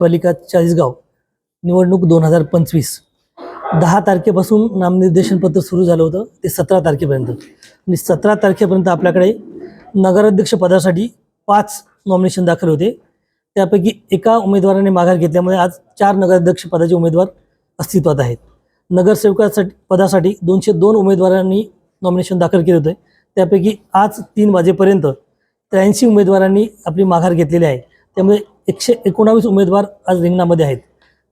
पालिका चाळीसगाव. निवडणूक दोन हजार पंचवीस. दहा तारखेपासून नामनिर्देशन पत्र सुरू झालं होतं ते सतरा तारखेपर्यंत. आणि सतरा तारखेपर्यंत आपल्याकडे नगराध्यक्ष पदासाठी पाच नॉमिनेशन दाखल होते. त्यापैकी एका उमेदवाराने माघार घेतल्यामुळे आज चार नगराध्यक्ष पदाचे उमेदवार अस्तित्वात आहेत. नगरसेवकासाठी पदासाठी दोनशे दोन उमेदवारांनी नॉमिनेशन दाखल केले होते. त्यापैकी आज तीन वाजेपर्यंत त्र्याऐंशी उमेदवारांनी आपली माघार घेतलेली आहे. त्यामुळे एकशे एकोणावीस उमेदवार आज रिंगणामध्ये आहेत.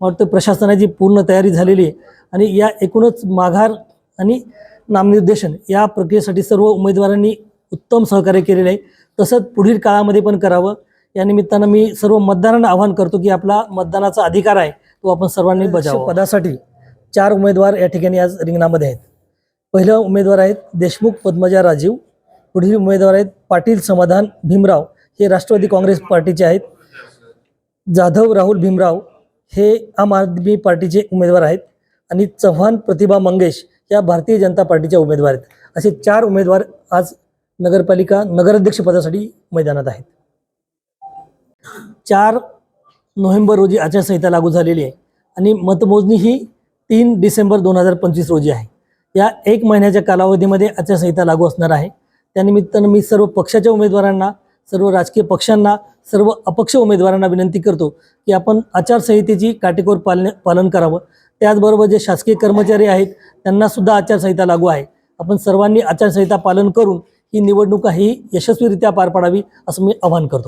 मला वाटतं प्रशासनाची पूर्ण तयारी झालेली आहे आणि या एकूणच माघार आणि नामनिर्देशन या प्रक्रियेसाठी सर्व उमेदवारांनी उत्तम सहकार्य केलेलं आहे. तसंच पुढील काळामध्ये पण करावं. या निमित्तानं मी सर्व मतदारांना आवाहन करतो की आपला मतदानाचा अधिकार आहे तो आपण सर्वांनी बजावा. पदासाठी चार उमेदवार या ठिकाणी आज रिंगणामध्ये आहेत. पहिलं उमेदवार आहेत देशमुख पद्मजा राजीव. पुढील उमेदवार आहेत पाटील समाधान भीमराव. हे राष्ट्रवादी काँग्रेस पार्टीचे आहेत. जाधव राहुल भीमराव हे आम आदमी पार्टीचे उमेदवार आहेत. आणि चव्हाण प्रतिभा मंगेश या भारतीय जनता पार्टीच्या उमेदवार आहेत. असे चार उमेदवार आज नगरपालिका नगराध्यक्षपदासाठी मैदानात आहेत. चार नोव्हेंबर रोजी आचारसंहिता लागू झालेली आहे. आणि मतमोजणी ही तीन डिसेंबर दोन हजार पंचवीस रोजी आहे. या एक महिन्याच्या कालावधीमध्ये आचारसंहिता लागू असणार आहे. त्यानिमित्तानं मी सर्व पक्षाच्या उमेदवारांना सर्व राजकीय पक्षांना सर्व अपक्ष उमेदवारांना विनंती करतो की आपण आचारसंहितेची काटेकोर पालन पालन करावं. त्याचबरोबर जे शासकीय कर्मचारी आहेत त्यांनासुद्धा आचारसंहिता लागू आहे. आपण सर्वांनी आचारसंहिता पालन करून ही निवडणूक ही यशस्वीरित्या पार पाडावी असं मी आवाहन करतो.